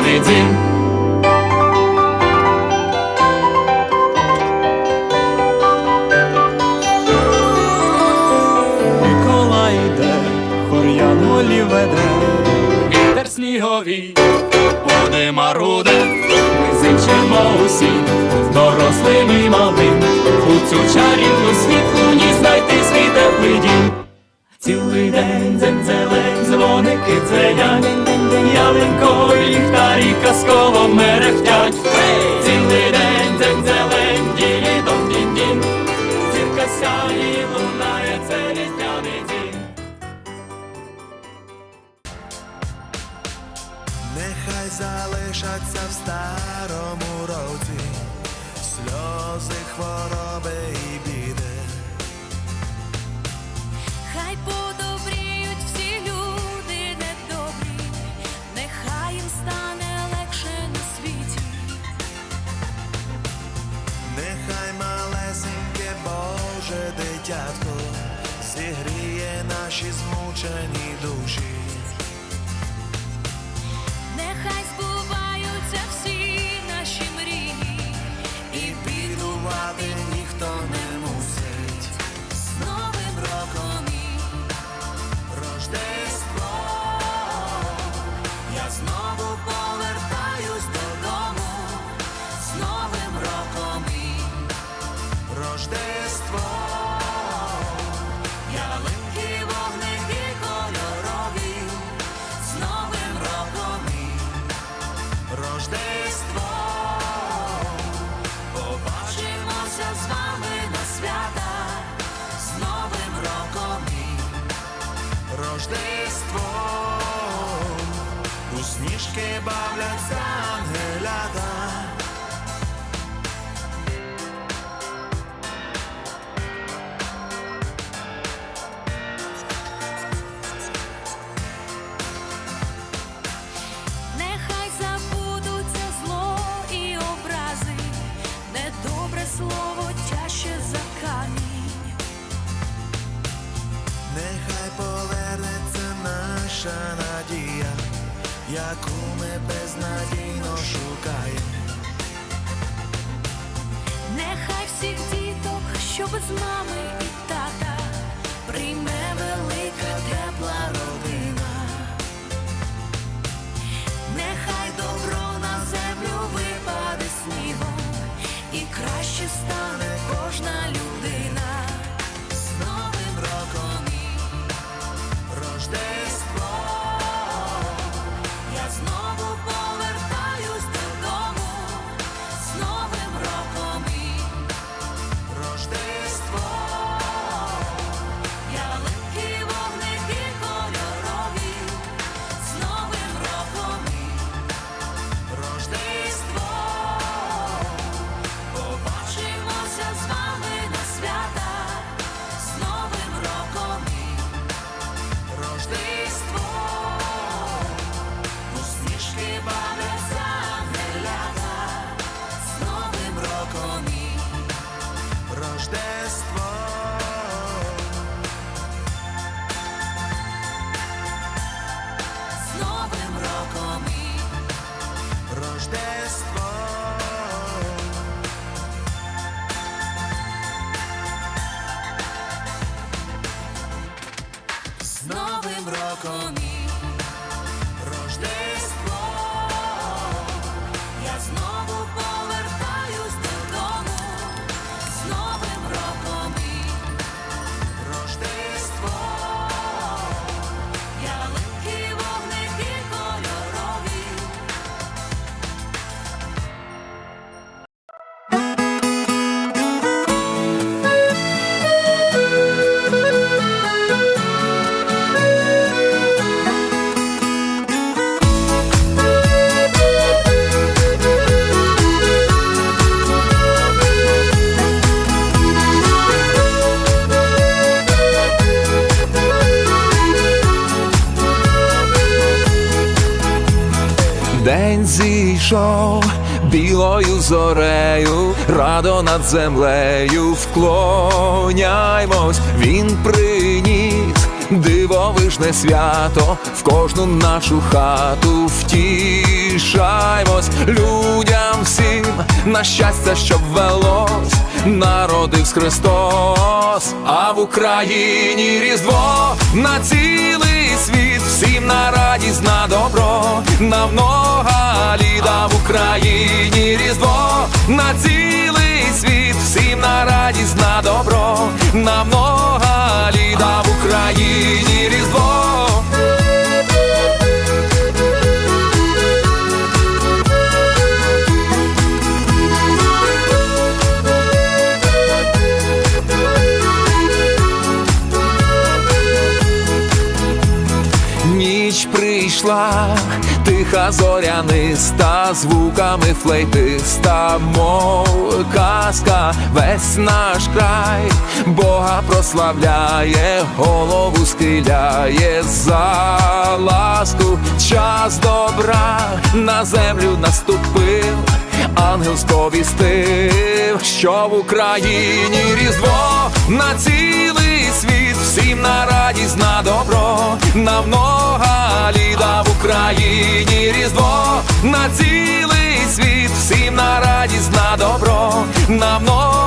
п'яний дім. Микола йде, хор'ян молі веде, вітер снігові, вони ми зичимо усі, дорослим і малим, у цю чарівну світлу ні знайти свій теплий дім. Цілий день дзень зелень, дзвоники дзвенять, ялинково ліхтарі казково мерехтять. Цілий день день зелень, дідом дін дін. Зірка сяє, лунає це різняний дін. Нехай залишаться в старому році сльози хвороб. Рождеством усмішки бавляться. День зійшов білою зорею, радо над землею вклоняймось, він приніс дивовижне свято в кожну нашу хату втішаймось. Людям всім на щастя, щоб велось, народився Христос, а в Україні Різдво. На цілий світ, всім на радість, на добро, на много літа в Україні Різдво. На цілий світ, всім на радість, на добро, на много Ніч прийшла, тиха зоряниста, звуками флейтиста, мов казка, весь наш край, Бога прославляє, голову схиляє за ласку, час добра на землю наступив. Ангел сповістив, що в Україні Різдво на цілий світ, всім на радість, на добро, на много ліда в Україні Різдво. На цілий світ, всім на радість, на добро, на много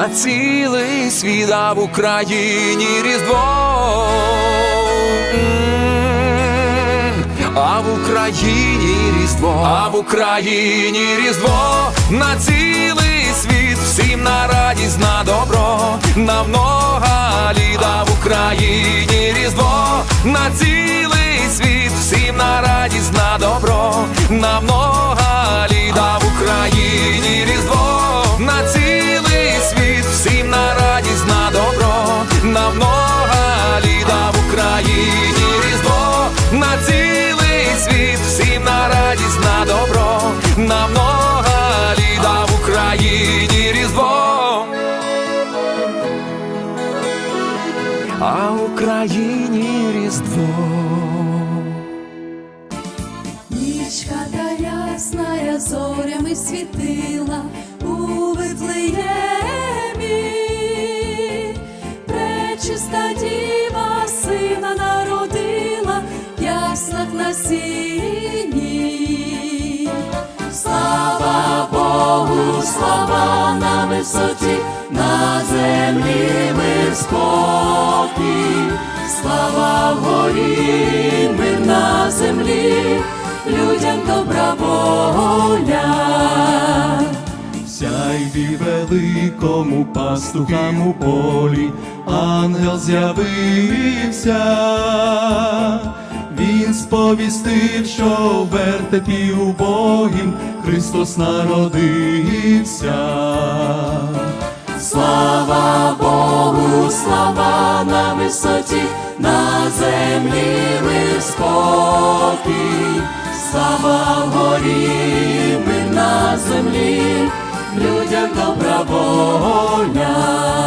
на цілий світ, а в Україні Різдво. А в Україні Різдво, а в Україні Різдво. На цілий світ, всім на радість, на добро, на много літа в Україні Різдво, на цілий світ, всім на радість, на добро, на много Україні Різдво. Нічка та ясна зорями світила у Вифлеємі, пречиста діва сина народила, в яслах на. Слава Богу, слава на висоті, на землі мир спокій, слава вгорі, мир на землі, людям добра воля. Сяйві великому пастухам у полі, ангел з'явився, він сповістив, що вертепі убогім Христос народився. Слава Богу, слава на висоті, на землі ми спокій, слава горі ми на землі, людям добра воля.